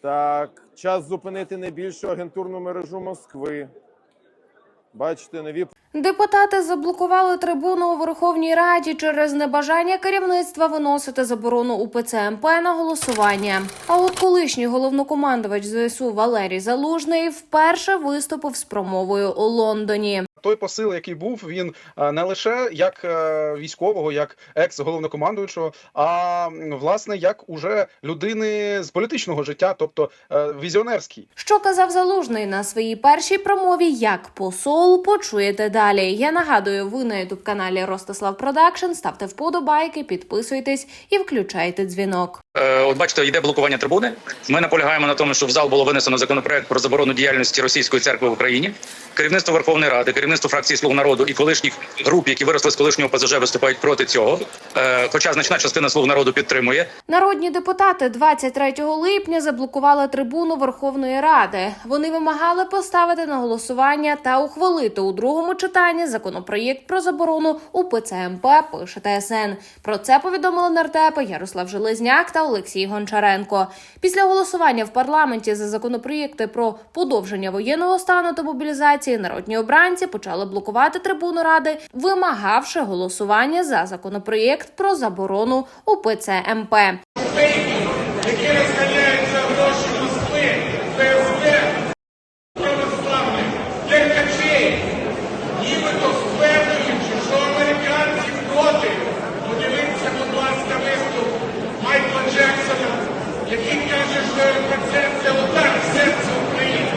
Так, час зупинити найбільшу агентурну мережу Москви. Бачите, нові Депутати заблокували трибуну у Верховній Раді через небажання керівництва виносити заборону УПЦ МП на голосування. А от колишній головнокомандувач ЗСУ Валерій Залужний вперше виступив з промовою у Лондоні. Той посил, який був, він е, не лише як е, військового, як екс-головнокомандуючого, а власне як уже людини з політичного життя, тобто е, візіонерський. Що казав Залужний на своїй першій промові як посол, почуєте далі. Я нагадую, ви на ютуб каналі Ростислав Продакшн. Ставте вподобайки, підписуйтесь і включайте дзвінок. Е, От бачите, йде блокування трибуни. Ми наполягаємо на тому, щоб в зал було винесено законопроект про заборону діяльності російської церкви в Україні. Керівництво Верховної Ради, керівництво фракції Слуг народу і колишніх груп, які виросли з колишнього ПЗЖ, виступають проти цього. Е, Хоча значна частина слуг народу підтримує. Народні депутати 23 липня заблокували трибуну Верховної Ради. Вони вимагали поставити на голосування та ухвалити у другому читанні законопроєкт про заборону УПЦ МП. Пише ТСН. Про це повідомили нардепи Ярослав Железняк та Олексій Гончаренко. Після голосування в парламенті за законопроєкти про подовження воєнного стану та мобілізації народні обранці почали блокувати трибуну ради, вимагавши голосування за законопроєкт про заборону УПЦ МП. які розганяються гроші Москви, ФСБ, православних, деркачей, нібито впевнюючи, що американці проти. Подивіться, будь ласка, виступ Майкла Джексона, який каже, що РПЦ – це удар в серце України.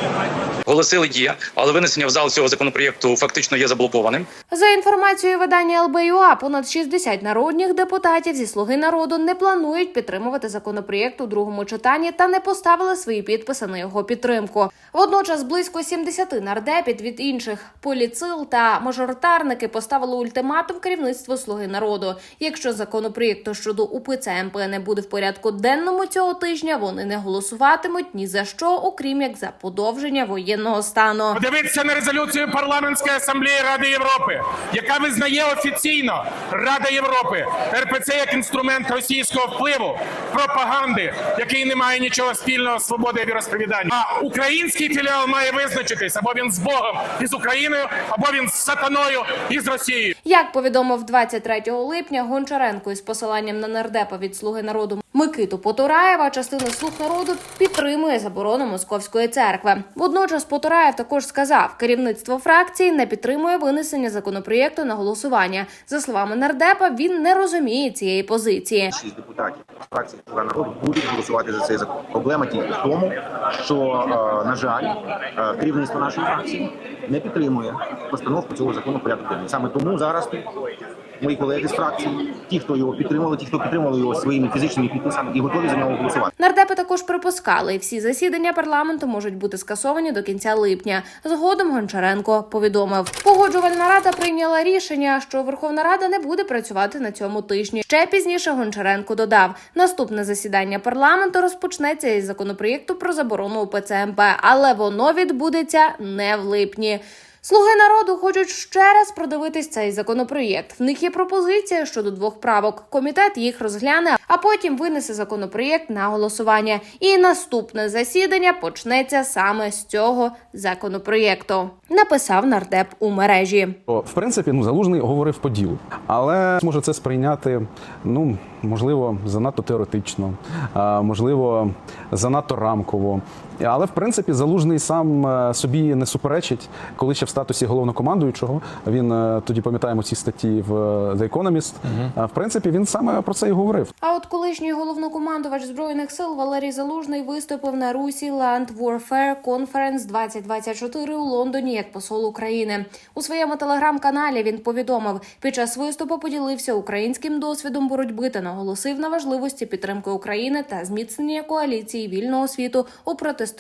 Голосили є, але винесення в зал цього законопроєкту фактично є заблокованим. За інформацією видання ЛБЮА, понад 60 народних депутатів зі слуги народу не планують підтримувати законопроєкт у другому читанні та не поставили свої підписи на його підтримку. Водночас близько 70 нардепів від інших поліцил та мажоритарники поставили ультиматум керівництву слуги народу. Якщо законопроєкту щодо УПЦ МП не буде в порядку денному цього тижня, вони не голосуватимуть ні за що, окрім як за подовження воєнного стану. Подивіться на резолюцію парламентської асамблеї Ради Європи, яка визнає офіційно Рада Європи РПЦ як інструмент російського впливу, пропаганди, який не має нічого спільного з свободою віросповідання. А український філіал має визначитись або він з Богом і з Україною, або він з сатаною і з Росією. Як повідомив 23 липня Гончаренко із посиланням на нардепа від слуги народу Микиту Потураєва, частина слуг народу підтримує заборону московської церкви. Водночас Потураєв також сказав, керівництво фракції не підтримує винесення законопроєкту на голосування. За словами нардепа, він не розуміє цієї позиції. Шість депутатів фракції «Слуга народу будуть голосувати за цей закон. Проблема тільки в тому, що е, на жаль, е, керівництво нашої фракції не підтримує постановку цього закону денний. Саме тому зараз мої колеги з фракції, ті, хто його підтримували, ті, хто підтримували його своїми фізичними підписами, і готові за нього голосувати. Нардепи також припускали, всі засідання парламенту можуть бути скасовані до кінця липня. Згодом Гончаренко повідомив, погоджувальна рада прийняла рішення, що Верховна Рада не буде працювати на цьому тижні. Ще пізніше Гончаренко додав, наступне засідання парламенту розпочнеться із законопроєкту про заборону УПЦ МП, але воно відбудеться не в липні. Слуги народу хочуть ще раз продивитись цей законопроєкт. В них є пропозиція щодо двох правок. Комітет їх розгляне, а потім винесе законопроєкт на голосування. І наступне засідання почнеться саме з цього законопроєкту. Написав нардеп у мережі. В принципі, ну залужний говорив по ділу, але може це сприйняти, ну можливо, занадто теоретично, можливо, занадто рамково. Але в принципі залужний сам е, собі не суперечить, коли ще в статусі головнокомандуючого. Він е, тоді пам'ятаємо ці статті в е, The Economist. А, В принципі, він саме про це і говорив. А от колишній головнокомандувач збройних сил Валерій Залужний виступив на Русі Land Warfare Conference 2024 у Лондоні як посол України. У своєму телеграм-каналі він повідомив, під час виступу поділився українським досвідом боротьби та наголосив на важливості підтримки України та зміцнення коаліції вільного світу у протистоянні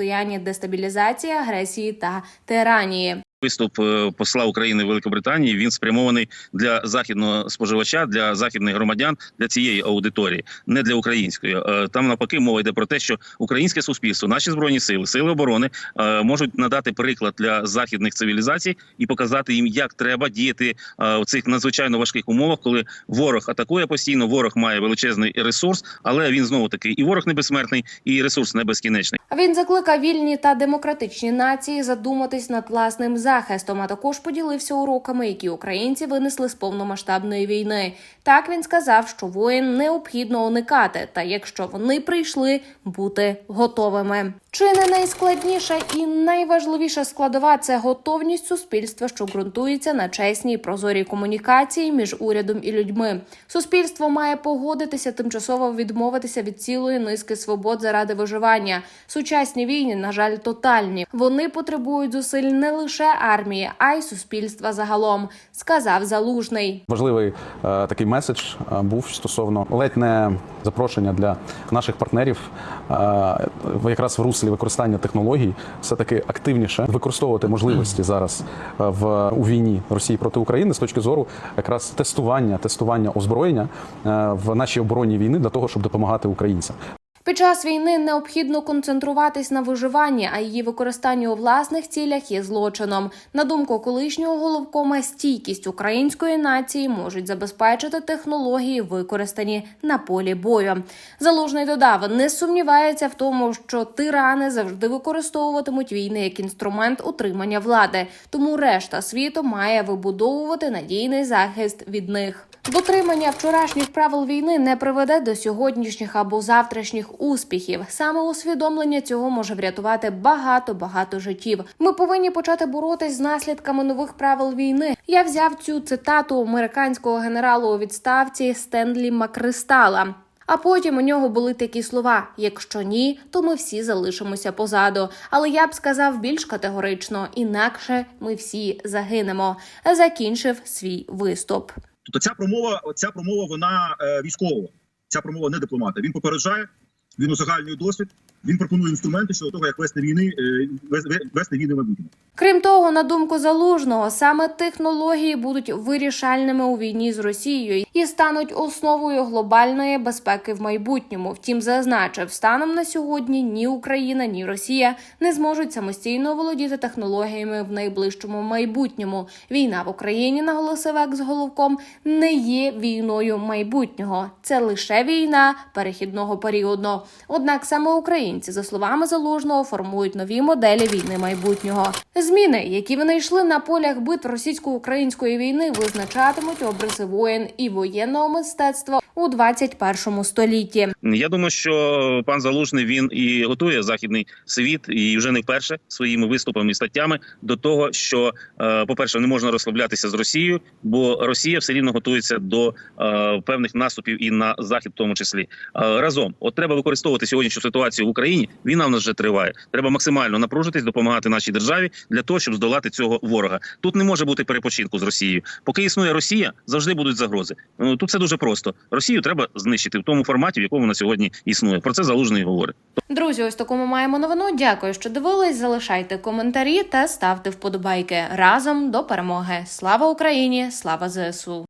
дестабілізації, агресії та тиранії. Виступ е, посла України в Великобританії він спрямований для західного споживача, для західних громадян, для цієї аудиторії, не для української. Е, Там навпаки мова йде про те, що українське суспільство, наші збройні сили, сили оборони е, можуть надати приклад для західних цивілізацій і показати їм, як треба діяти у цих надзвичайно важких умовах, коли ворог атакує постійно, ворог має величезний ресурс, але він знову таки і ворог не безсмертний, і ресурс не безкінечний. Він закликав вільні та демократичні нації задуматись над власним захистом, а також поділився уроками, які українці винесли з повномасштабної війни. Так він сказав, що воїн необхідно уникати, та якщо вони прийшли, бути готовими. Чи не найскладніша і найважливіша складова це готовність суспільства, що ґрунтується на чесній прозорій комунікації між урядом і людьми. Суспільство має погодитися тимчасово відмовитися від цілої низки свобод заради виживання. Сучасні війни, на жаль, тотальні. Вони потребують зусиль не лише армії, а й суспільства загалом, сказав залужний. Важливий е, такий меседж е, був стосовно ледь не запрошення для наших партнерів е, якраз в руслі використання технологій, все таки активніше використовувати можливості зараз е, в у війні Росії проти України з точки зору якраз тестування, тестування озброєння е, в нашій оборонній війни для того, щоб допомагати українцям. Під час війни необхідно концентруватись на виживанні, а її використання у власних цілях є злочином. На думку колишнього головкома, стійкість української нації можуть забезпечити технології, використані на полі бою. Залужний додав, не сумнівається в тому, що тирани завжди використовуватимуть війни як інструмент утримання влади, тому решта світу має вибудовувати надійний захист від них. Дотримання вчорашніх правил війни не приведе до сьогоднішніх або завтрашніх успіхів. Саме усвідомлення цього може врятувати багато багато життів. Ми повинні почати боротись з наслідками нових правил війни. Я взяв цю цитату американського генерала у відставці Стенлі Макристала. А потім у нього були такі слова: якщо ні, то ми всі залишимося позаду. Але я б сказав більш категорично, інакше ми всі загинемо. Закінчив свій виступ. Тобто ця промова, ця промова вона е, військова. Ця промова не дипломата. Він попереджає, він узагальнює досвід, він пропонує інструменти щодо того, як вести війни, е, вести війни в. Крім того, на думку залужного, саме технології будуть вирішальними у війні з Росією і стануть основою глобальної безпеки в майбутньому. Втім, зазначив, станом на сьогодні ні Україна, ні Росія не зможуть самостійно володіти технологіями в найближчому майбутньому. Війна в Україні, наголосив екс головком, не є війною майбутнього. Це лише війна перехідного періоду. Однак саме українці, за словами залужного, формують нові моделі війни майбутнього. Зміни, які винайшли на полях битв російсько-української війни, визначатимуть обриси воєн і воєнного мистецтва у 21 столітті. Я думаю, що пан Залужний він і готує західний світ, і вже не вперше своїми виступами і статтями до того, що, е, по-перше, не можна розслаблятися з Росією, бо Росія все рівно готується до е, певних наступів і на захід, в тому числі. Е, разом, от треба використовувати сьогоднішню ситуацію в Україні. Війна в нас вже триває. Треба максимально напружитись, допомагати нашій державі для того, щоб здолати цього ворога. Тут не може бути перепочинку з Росією. Поки існує Росія, завжди будуть загрози. Ну, Тут все дуже просто. Росію треба знищити в тому форматі, в якому вона сьогодні існує. Про це залужний говорить. Друзі, ось таку ми маємо новину. Дякую, що дивились. Залишайте коментарі та ставте вподобайки разом до перемоги. Слава Україні! Слава ЗСУ!